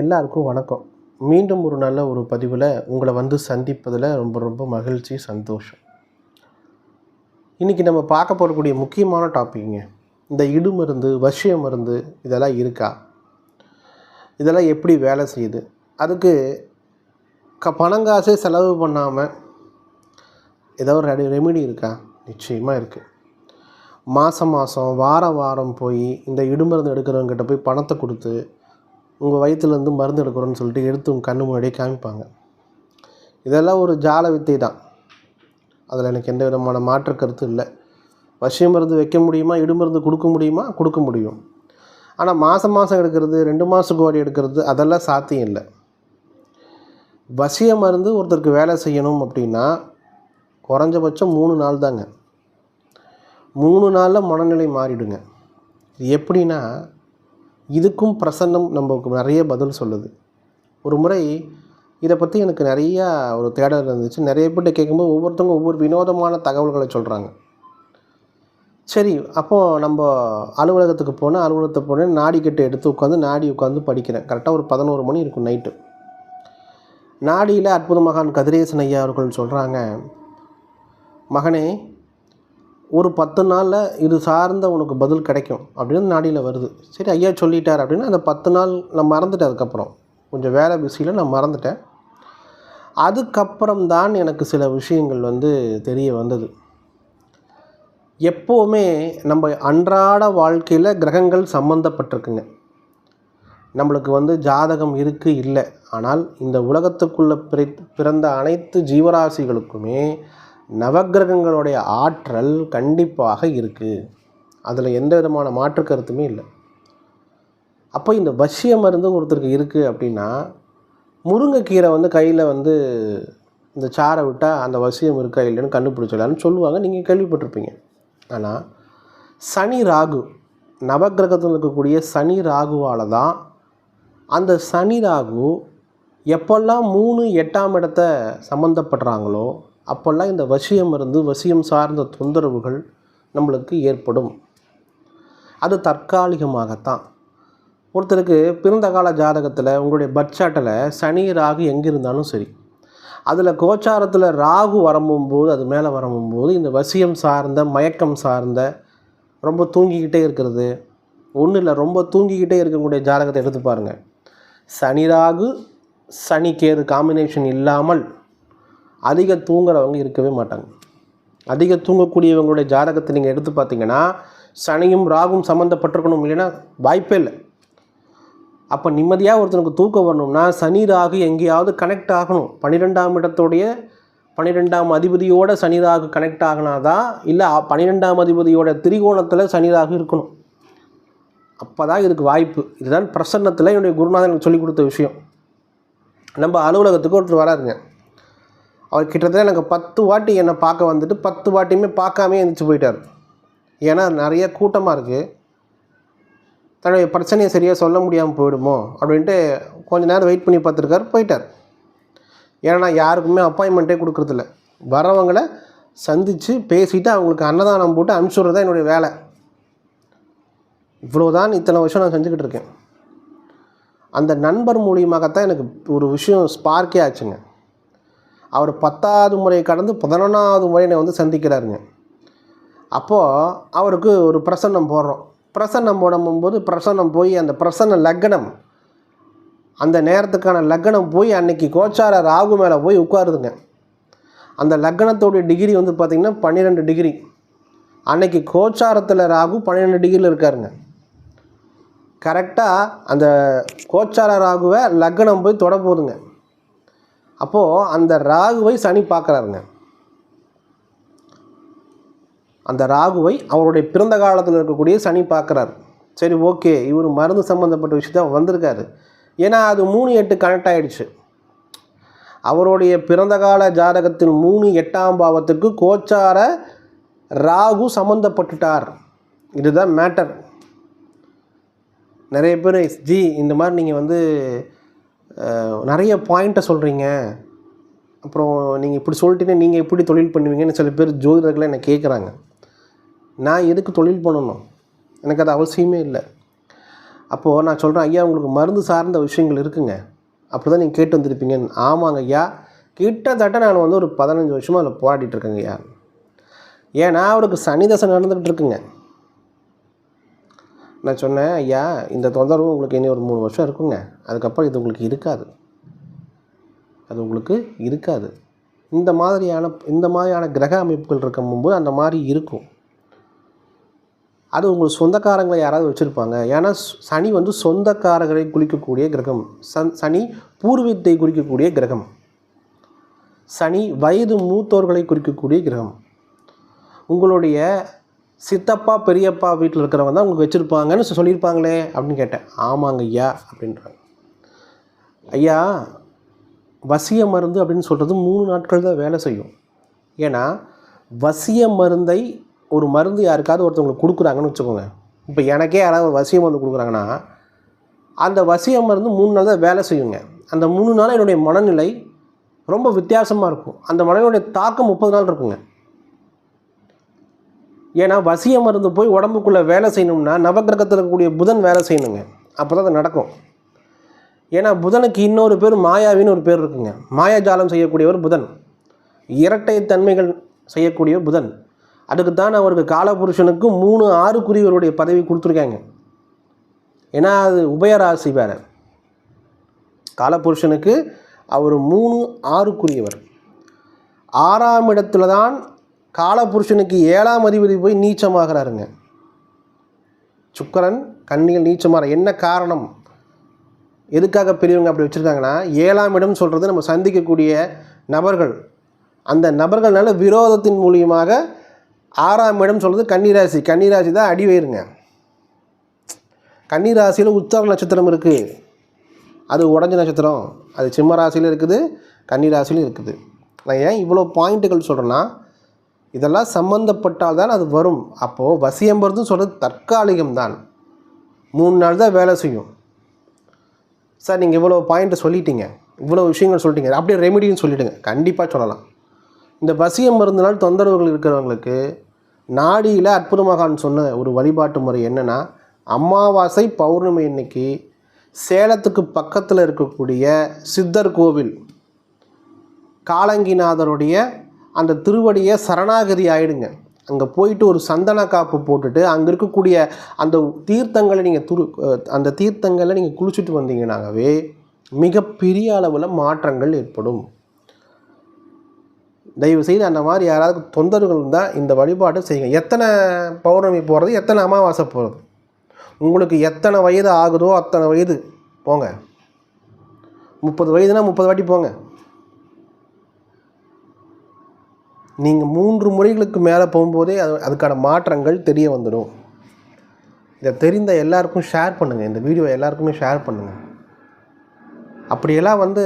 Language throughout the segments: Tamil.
எல்லாருக்கும் வணக்கம். மீண்டும் ஒரு நல்ல ஒரு பதிவில் உங்களை வந்து சந்திப்பதில் ரொம்ப ரொம்ப மகிழ்ச்சி சந்தோஷம். இன்றைக்கி நம்ம பார்க்க போகக்கூடிய முக்கியமான டாபிக்ங்க. இந்த இடு மருந்து வசிய மருந்து இதெல்லாம் இருக்கா? இதெல்லாம் எப்படி வேலை செய்யுது? அதுக்கு க பணங்காசே செலவு பண்ணாமல் ஏதோ ஒரு ரெடி ரெமிடி இருக்கா? நிச்சயமாக இருக்குது மாதம் மாதம் வாரம் வாரம் போய் இந்த இடுமருந்து எடுக்கிறவங்ககிட்ட போய் பணத்தை கொடுத்து உங்கள் வயிற்றுலேருந்து மருந்து எடுக்கிறோன்னு சொல்லிட்டு எடுத்து உங்கள் கண்ணு முன்னாடியே காமிப்பாங்க. இதெல்லாம் ஒரு ஜால வித்தை தான். அதில் எனக்கு எந்த விதமான மாற்று கருத்து இல்லை. வசிய மருந்து வைக்க முடியுமா? இடுமருந்து கொடுக்க முடியுமா? கொடுக்க முடியும். ஆனால் மாதம் மாதம் எடுக்கிறது ரெண்டு மாதத்துக்கு ஓடி எடுக்கிறது அதெல்லாம் சாத்தியம் இல்லை. வசிய மருந்து ஒருத்தருக்கு வேலை செய்யணும் அப்படின்னா குறைஞ்சபட்சம் மூணு நாள் தாங்க. மூணு நாளில் மனநிலை மாறிடுங்க. எப்படின்னா இதுக்கும் பிரசன்னம் நமக்கு நிறைய பதில் சொல்லுது. ஒரு முறை இதை பற்றி எனக்கு நிறையா ஒரு தேடல் இருந்துச்சு. நிறைய பேர்கிட்ட கேட்கும்போது ஒவ்வொருத்தவங்க ஒவ்வொரு வினோதமான தகவல்களை சொல்கிறாங்க சரி அப்போது நம்ம அலுவலகத்துக்கு போனால் அலுவலகத்துக்கு போனேன் நாடி கட்டு எடுத்து உட்காந்து நாடி உட்காந்து படிக்கிறேன். கரெக்டாக ஒரு பதினோரு மணி இருக்கும் நைட்டு நாடியில் அற்புத மகான் கதிரேசன் ஐயா அவர்கள் சொல்கிறாங்க மகனே ஒரு பத்து நாளில் இது சார்ந்த உனக்கு பதில் கிடைக்கும் அப்படின்னு நாடியில் வருது. சரி ஐயா சொல்லிட்டார் அப்படின்னா அந்த பத்து நாள் நான் மறந்துட்டேன் அதுக்கப்புறம். கொஞ்சம் வேலை பிஸியில் நான் மறந்துட்டேன். அதுக்கப்புறம் தான் எனக்கு சில விஷயங்கள் வந்து தெரிய வந்தது. எப்போவுமே நம்ம அன்றாட வாழ்க்கையில் கிரகங்கள் சம்மந்தப்பட்டிருக்குங்க நம்மளுக்கு வந்து ஜாதகம் இருக்குது இல்லை. ஆனால் இந்த உலகத்துக்குள்ளே பிறந்த அனைத்து ஜீவராசிகளுக்குமே நவக்கிரகங்களுடைய ஆற்றல் கண்டிப்பாக இருக்குது அதில் எந்த விதமான மாற்று கருத்துமே இல்லை. அப்போ இந்த வசிய மருந்து ஒருத்தருக்கு இருக்குது அப்படின்னா முருங்கைக்கீரை வந்து கையில் வந்து இந்த சாரை விட்டால் அந்த வசியம் இருக்கா இல்லைன்னு கண்டுபிடிச்சிடலான்னு சொல்லுவாங்க. நீங்கள் கேள்விப்பட்டிருப்பீங்க. ஆனால் சனி ராகு நவக்கிரகத்தில் இருக்கக்கூடிய சனி ராகுவால் தான் அந்த சனி ராகு எப்பெல்லாம் மூணு எட்டாம் இடத்த சம்மந்தப்படுறாங்களோ அப்போல்லாம் இந்த வசியம் இருந்து வசியம் சார்ந்த தொந்தரவுகள் நம்மளுக்கு ஏற்படும். அது தற்காலிகமாகத்தான். ஒருத்தருக்கு பிறந்த கால ஜாதகத்தில் உங்களுடைய பட்சாட்டில் சனி ராகு எங்கே இருந்தாலும் சரி அதில் கோச்சாரத்தில் ராகு வரம்பும்போது அது மேலே வரம்பும்போது இந்த வசியம் சார்ந்த மயக்கம் சார்ந்த ரொம்ப தூங்கிக்கிட்டே இருக்கிறது ஒன்றும் இல்லை ரொம்ப தூங்கிக்கிட்டே இருக்கக்கூடிய ஜாதகத்தை எடுத்து பாருங்கள் சனி ராகு சனி கேது காம்பினேஷன் இல்லாமல் அதிக தூங்குறவங்க இருக்கவே மாட்டாங்க. அதிக தூங்கக்கூடியவங்களுடைய ஜாதகத்தை நீங்கள் எடுத்து பார்த்தீங்கன்னா சனியும் ராகும் சம்மந்தப்பட்டிருக்கணும் இல்லைன்னா வாய்ப்பே இல்லை. அப்போ நிம்மதியாக ஒருத்தனுக்கு தூக்கம் வரணும்னா சனி ராகு எங்கேயாவது கனெக்ட் ஆகணும். பன்னிரெண்டாம் இடத்துடைய பன்னிரெண்டாம் அதிபதியோட சனி ராகு கனெக்ட் ஆகினாதான் இல்லை பன்னிரெண்டாம் அதிபதியோட திரிகோணத்தில் சனி ராகு இருக்கணும். அப்போ தான் இதுக்கு வாய்ப்பு. இதுதான் பிரசன்னத்தில் என்னுடைய குருநாதன் எனக்கு சொல்லிக் கொடுத்த விஷயம். நம்ம அலுவலகத்துக்கு ஒருத்தர் வராருங்க. அவர் கிட்டத்தட்ட எனக்கு பத்து வாட்டி என்னை பார்க்க வந்துட்டு பத்து வாட்டியுமே பார்க்காமே எழுந்திரிச்சு போயிட்டார். ஏன்னா நிறைய கூட்டமாக இருக்குது தன்னுடைய பிரச்சனையை சரியாக சொல்ல முடியாமல் போயிடுமோ அப்படின்ட்டு கொஞ்ச நேரம் வெயிட் பண்ணி பார்த்துருக்காரு போயிட்டார். ஏன்னா நான் யாருக்குமே அப்பாயின்மெண்ட்டே கொடுக்குறதில்ல. வரவங்களை சந்தித்து பேசிவிட்டு அவங்களுக்கு அன்னதானம் போட்டு அனுப்பிச்சுட்றது தான் என்னுடைய வேலை. இவ்வளோதான் இத்தனை வருஷம் நான் செஞ்சுக்கிட்டு இருக்கேன். அந்த நண்பர் மூலியமாகத்தான் எனக்கு ஒரு விஷயம் ஸ்பார்க்கே ஆச்சுங்க. அவர் பத்தாவது முறை கடந்து பதினொன்றாவது முறை என்னை வந்து சந்திக்கிறாருங்க. அப்போது அவருக்கு ஒரு பிரசன்னம் போடுறோம். பிரசன்னம் போடும்போது பிரசன்னம் போய் அந்த பிரசன்ன லக்னம் அந்த நேரத்துக்கான லக்னம் போய் அன்னைக்கு கோச்சார ராகு மேலே போய் உட்காருதுங்க. அந்த லக்னத்தோடைய டிகிரி வந்து பார்த்திங்கன்னா பன்னிரெண்டு டிகிரி. அன்னைக்கு கோச்சாரத்தில் ராகு பன்னிரெண்டு டிகிரியில் இருக்காருங்க. கரெக்டாக அந்த கோச்சார ராகுவை லக்னம் போய் தொட போகுதுங்க அப்போது அந்த ராகுவை சனி பார்க்குறாருங்க. அந்த ராகுவை அவருடைய பிறந்த காலத்தில் இருக்கக்கூடிய சனி பார்க்குறாரு. சரி ஓகே இவர் மருந்து சம்மந்தப்பட்ட விஷயத்தை வந்திருக்காரு. ஏன்னா அது மூணு எட்டு கனெக்ட் ஆகிடுச்சு அவருடைய பிறந்த கால ஜாதகத்தின் மூணு எட்டாம் பாவத்துக்கு கோச்சார ராகு சம்மந்தப்பட்டுட்டார் இதுதான் மேட்டர் நிறைய பேர் ஜி இந்த மாதிரி நீங்கள் வந்து நிறைய பாயிண்ட்டை சொல்கிறீங்க அப்புறம் நீங்கள் இப்படி சொல்லிட்டீங்கன்னா நீங்கள் எப்படி தொழில் பண்ணுவீங்கன்னு சில பேர் ஜோதிடர்களை என்னை கேட்குறாங்க நான் எதுக்கு தொழில் பண்ணணும்? எனக்கு அது அவசியமே இல்லை. அப்போது நான் சொல்கிறேன் ஐயா உங்களுக்கு மருந்து சார்ந்த விஷயங்கள் இருக்குங்க. அப்படி தான் நீங்கள் கேட்டு வந்திருப்பீங்க ஆமாங்க ஐயா. கிட்டத்தட்ட நான் வந்து ஒரு பதினஞ்சு வருஷமாக அதில் போராடிட்டு இருக்கேங்க ஐயா. ஏன்னா அவருக்கு சனி தசை நடந்துகிட்டு இருக்குங்க. நான் சொன்னேன் ஐயா இந்த தொந்தரவு உங்களுக்கு இனி ஒரு மூணு வருஷம் இருக்குங்க. அதுக்கப்புறம் இது உங்களுக்கு இருக்காது. அது உங்களுக்கு இருக்காது. இந்த மாதிரியான இந்த மாதிரியான கிரக அமைப்புகள் இருக்கும்போது அந்த மாதிரி இருக்கும். அது உங்களுக்கு சொந்தக்காரங்களை யாராவது வச்சுருப்பாங்க. ஏன்னா சனி வந்து சொந்தக்காரர்களை குறிக்கக்கூடிய கிரகம். சன் சனி பூர்வீகத்தை குறிக்கக்கூடிய கிரகம். சனி வயது மூத்தோர்களை குறிக்கக்கூடிய கிரகம். உங்களுடைய சித்தப்பா பெரியப்பா வீட்டில் இருக்கிறவங்க தான் உங்களுக்கு வச்சுருப்பாங்கன்னு சொல்லியிருப்பாங்களே அப்படின்னு கேட்டேன். ஆமாங்க ஐயா அப்படின்றாங்க. ஐயா வசிய மருந்து அப்படின்னு சொல்கிறது மூணு நாட்கள் தான் வேலை செய்யும். ஏன்னா வசிய மருந்தை ஒரு மருந்து யாருக்காவது ஒருத்தவங்களுக்கு கொடுக்குறாங்கன்னு வச்சுக்கோங்க. இப்போ எனக்கே யாராவது ஒரு வசிய மருந்து கொடுக்குறாங்கன்னா அந்த வசிய மருந்து மூணு நாள் தான் வேலை செய்யுங்க. அந்த மூணு நாள் என்னுடைய மனநிலை ரொம்ப வித்தியாசமாக இருக்கும். அந்த மனநிலையுடைய தாக்கம் முப்பது நாள் இருக்குங்க. ஏன்னா வசிய மருந்து போய் உடம்புக்குள்ளே வேலை செய்யணும்னா நவக்கிரகத்தில் இருக்கக்கூடிய புதன் வேலை செய்யணுங்க. அப்போ தான் அது நடக்கும். ஏன்னா புதனுக்கு இன்னொரு பேர் மாயாவின்னு ஒரு பேர் இருக்குங்க. மாயாஜாலம் செய்யக்கூடியவர் புதன். இரட்டை தன்மைகள் செய்யக்கூடிய புதன். அதுக்கு தான் அவருக்கு காலபுருஷனுக்கு மூணு ஆறுக்குரியவருடைய பதவி கொடுத்துருக்காங்க. ஏன்னா அது உபயராசி வேறு. காலபுருஷனுக்கு அவர் மூணு ஆறுக்குரியவர் ஆறாம் இடத்துல தான் காலபுருஷனுக்கு ஏழாம் அதிபதி போய் நீச்சமாகிறாருங்க. சுக்கிரன் கன்னிகள் நீச்சமாற என்ன காரணம்? எதுக்காக பெரியவங்க அப்படி வச்சுருக்காங்கன்னா ஏழாம் இடம் சொல்கிறது நம்ம சந்திக்கக்கூடிய நபர்கள். அந்த நபர்கள்னால விரோதத்தின் மூலியமாக ஆறாம் இடம் சொல்கிறது கன்னிராசி. கன்னிராசி தான் அடி வயிறுங்க. கன்னிராசியில் உத்தர நட்சத்திரம் இருக்குது அது உடஞ்ச நட்சத்திரம். அது சிம்ம ராசியில் இருக்குது கன்னிராசியிலும் இருக்குது. நான் ஏன் இவ்வளோ பாயிண்ட்டுகள் சொல்கிறேன்னா இதெல்லாம் சம்மந்தப்பட்டால் தான் அது வரும். அப்போது வசியம்பரது சொல்கிறது தற்காலிகம் தான் மூணு நாள் தான் வேலை செய்யும். சார் நீங்கள் இவ்வளோ பாயிண்ட்டை சொல்லிட்டீங்க. இவ்வளோ விஷயங்கள் சொல்லிட்டீங்க. அப்படியே ரெமிடின்னு சொல்லிவிடுங்க கண்டிப்பாக சொல்லலாம். இந்த வசியம் மருந்தினால் தொந்தரவுகள் இருக்கிறவங்களுக்கு நாடியில் அற்புதமகான் சொன்ன ஒரு வழிபாட்டு முறை என்னென்னா அமாவாசை பௌர்ணமி அன்னைக்கு சேலத்துக்கு பக்கத்தில் இருக்கக்கூடிய சித்தர் கோவில் காலங்கிநாதருடைய அந்த திருவடியை சரணாகதி ஆகிடுங்க அங்கே போயிட்டு ஒரு சந்தன காப்பு போட்டுட்டு அங்கே இருக்கக்கூடிய அந்த தீர்த்தங்களை நீங்கள் துரு அந்த தீர்த்தங்களை நீங்கள் குளிச்சுட்டு வந்தீங்கன்னாகவே மிகப்பெரிய அளவில் மாற்றங்கள் ஏற்படும். தயவுசெய்து அந்த மாதிரி யாராவது தொந்தரவுகள் இருந்தால் இந்த வழிபாட்டை செய்யுங்க. எத்தனை பௌர்ணமி போகிறது எத்தனை அமாவாசை போகிறது உங்களுக்கு எத்தனை வயது ஆகுதோ அத்தனை வயது போங்க. முப்பது வயதுனால் முப்பது வாட்டி போங்க. நீங்கள் மூன்று முறைகளுக்கு மேலே போகும்போதே அது அதுக்கான மாற்றங்கள் தெரிய வந்துடும். இதை தெரிந்த எல்லாருக்கும் ஷேர் பண்ணுங்கள் இந்த வீடியோ எல்லாருக்குமே ஷேர் பண்ணுங்கள் அப்படியெல்லாம் வந்து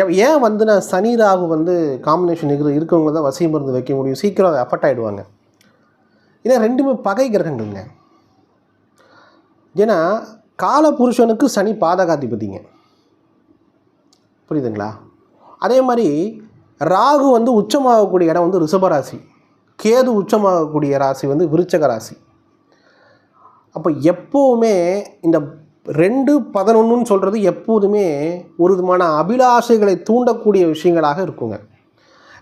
எ ஏன் வந்து நான் சனி ராகு வந்து காம்பினேஷன் இருக்கிற இருக்கவங்க தான் வசியம் மருந்து வைக்க முடியும்? சீக்கிரம் அதை அஃபெக்ட் ஆகிடுவாங்க ஏன்னா ரெண்டுமே பகை கிரகங்கள்ங்க. ஏன்னா கால புருஷனுக்கு சனி பாதகாதிபதிங்க. புரியுதுங்களா? அதே மாதிரி ராகு வந்து உச்சமாகக்கூடிய இடம் வந்து ரிஷபராசி கேது உச்சமாகக்கூடிய ராசி வந்து விருச்சக ராசி. அப்போ எப்போவுமே இந்த ரெண்டு பதினொன்றுன்னு சொல்கிறது எப்போதுமே ஒரு விதமான அபிலாஷைகளை தூண்டக்கூடிய விஷயங்களாக இருக்குங்க.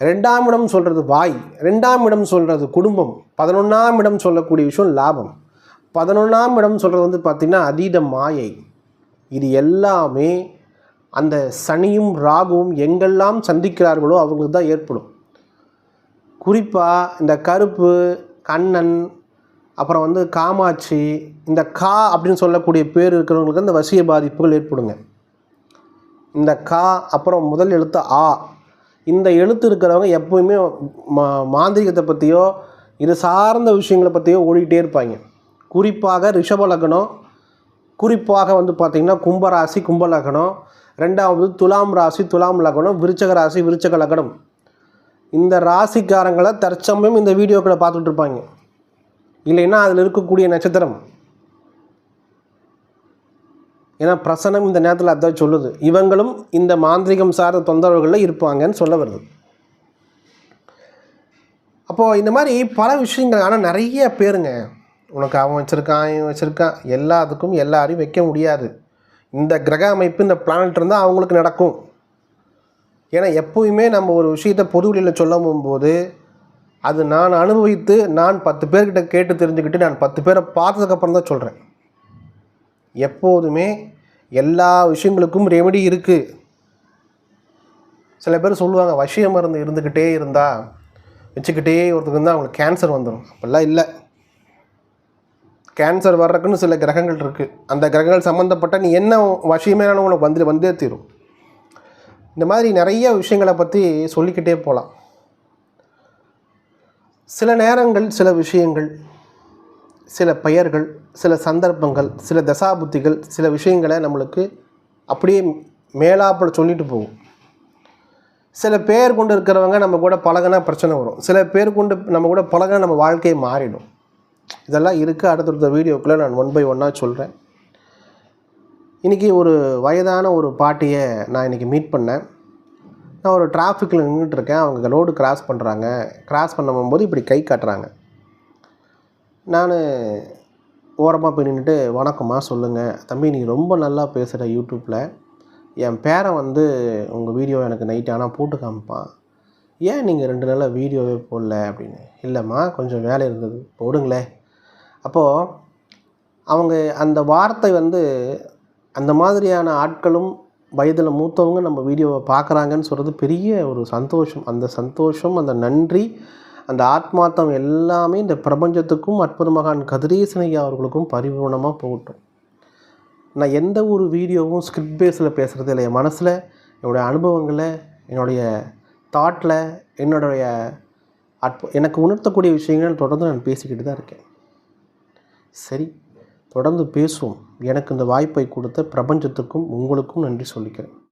ரெண்டாம் இடம் சொல்கிறது வாய் ரெண்டாம் இடம் சொல்கிறது குடும்பம் பதினொன்றாம் இடம் சொல்லக்கூடிய விஷயம் லாபம். பதினொன்றாம் இடம் சொல்கிறது வந்து பார்த்திங்கன்னா அதீத மாயை. இது எல்லாமே அந்த சனியும் ராகுவும் எங்கெல்லாம் சந்திக்கிறார்களோ அவங்களுக்கு தான் ஏற்படும். குறிப்பாக இந்த கருப்பு கண்ணன் அப்புறம் வந்து காமாட்சி இந்த கா அப்படின்னு சொல்லக்கூடிய பேர் இருக்கிறவங்களுக்கு இந்த வசிய பாதிப்புகள் ஏற்படுங்க. இந்த கா அப்புறம் முதல் எழுத்து ஆ. இந்த எழுத்து இருக்கிறவங்க எப்போயுமே மா மாந்திரிகத்தை பற்றியோ இது சார்ந்த விஷயங்களை பற்றியோ ஓடிக்கிட்டே இருப்பாங்க. குறிப்பாக ரிஷப லக்னம் குறிப்பாக வந்து பார்த்திங்கன்னா கும்பராசி கும்பலகணம் ரெண்டாவது துலாம் ராசி துலாம் லக்னம் விருச்சக ராசி விருச்சக லக்னம். இந்த ராசிக்காரங்களை தற்சமயம் இந்த வீடியோக்களை பார்த்துட்டு இருப்பாங்க. இல்லைன்னா அதில் இருக்கக்கூடிய நட்சத்திரம். ஏன்னா பிரசனம் இந்த நேரத்தில் அதான் சொல்லுது. இவங்களும் இந்த மாந்திரிகம் சார்ந்த தொந்தரவுகளில் இருப்பாங்கன்னு சொல்ல வருது. அப்போது இந்த மாதிரி பல விஷயங்கள் ஆனால் நிறைய பேருங்க உனக்கு அவன் வச்சுருக்கான் இவன் வச்சுருக்கான். எல்லாத்துக்கும் எல்லாரையும் வைக்க முடியாது. இந்த கிரக அமைப்பு இந்த பிளானட் இருந்தால் அவங்களுக்கு நடக்கும். ஏன்னா எப்போயுமே நம்ம ஒரு விஷயத்தை பொது வழியில் சொல்ல போகும்போது அது நான் அனுபவித்து நான் பத்து பேர்கிட்ட கேட்டு தெரிஞ்சுக்கிட்டு நான் பத்து பேரை பார்த்ததுக்கப்புறம் தான் சொல்கிறேன் எப்போதுமே எல்லா விஷயங்களுக்கும் ரெமெடி இருக்குது சில பேர் சொல்லுவாங்க வசிய மருந்து இருந்துக்கிட்டே இருந்தால் வச்சுக்கிட்டே ஒருத்தருக்கு இருந்தால் அவங்களுக்கு கேன்சர் வந்துடும் அப்படிலாம் இல்லை. கேன்சர் வர்றதுக்குன்னு சில கிரகங்கள் இருக்குது அந்த கிரகங்கள் சம்மந்தப்பட்ட நீ என்ன வசியமேனாலும் உனக்கு வந்து வந்தே தீரும். இந்த மாதிரி நிறைய விஷயங்களை பற்றி சொல்லிக்கிட்டே போகலாம் சில நேரங்கள் சில விஷயங்கள் சில பெயர்கள் சில சந்தர்ப்பங்கள் சில தசாபுத்திகள் சில விஷயங்களை நம்மளுக்கு அப்படியே மேலாப்பில் சொல்லிட்டு போகும். சில பேர் கொண்டு இருக்கிறவங்க நம்ம கூட பழகினா பிரச்சனை வரும். சில பேர் கொண்டு நம்ம கூட பழகினா நம்ம வாழ்க்கையை மாறிடும். இதெல்லாம் இருக்குது அடுத்தடுத்த வீடியோக்குள்ளே நான் ஒன் பை ஒன்னாக சொல்கிறேன் இன்றைக்கி ஒரு வயதான ஒரு பாட்டியை நான் இன்றைக்கி மீட் பண்ணேன். நான் ஒரு டிராஃபிக்கில் நின்றுட்டு இருக்கேன். அவங்க ரோடு கிராஸ் பண்ணுறாங்க கிராஸ் பண்ணும்போது இப்படி கை காட்டுறாங்க. நான் ஓரமாக போய் நின்றுட்டு வணக்கம்மா சொல்லுங்கள் தம்பி நீ ரொம்ப நல்லா பேசுகிற யூடியூப்பில் என் பேரை வந்து உங்கள் வீடியோ எனக்கு நைட் ஆனால் போட்டு காமிப்பான். ஏன் நீங்கள் ரெண்டு நாளாக வீடியோவே போடல அப்படின்னு? இல்லைம்மா கொஞ்சம் வேலை இருந்தது. போடுங்களே அப்போது அவங்க அந்த வார்த்தை வந்து அந்த மாதிரியான ஆட்களும் வயதில் மூத்தவங்க நம்ம வீடியோவை பார்க்குறாங்கன்னு சொல்கிறது பெரிய ஒரு சந்தோஷம். அந்த சந்தோஷம் அந்த நன்றி அந்த ஆத்மார்த்தம் எல்லாமே இந்த பிரபஞ்சத்துக்கும் அற்புத மகான் கதிரேசனையா அவர்களுக்கும் பரிபூர்ணமாக போகட்டும். நான் எந்த ஒரு வீடியோவும் ஸ்கிரிப்ட் பேஸில் பேசுகிறது இல்லை என் மனசில் என்னுடைய அனுபவங்களை என்னுடைய தாட்டில் என்னுடைய அற்பு எனக்கு உணர்த்தக்கூடிய விஷயங்கள் தொடர்ந்து நான் பேசிக்கிட்டு தான் இருக்கேன். சரி தொடர்ந்து பேசுவோம். எனக்கு இந்த வாய்ப்பை கொடுத்த பிரபஞ்சத்துக்கும் உங்களுக்கும் நன்றி சொல்லிக்கிறேன்.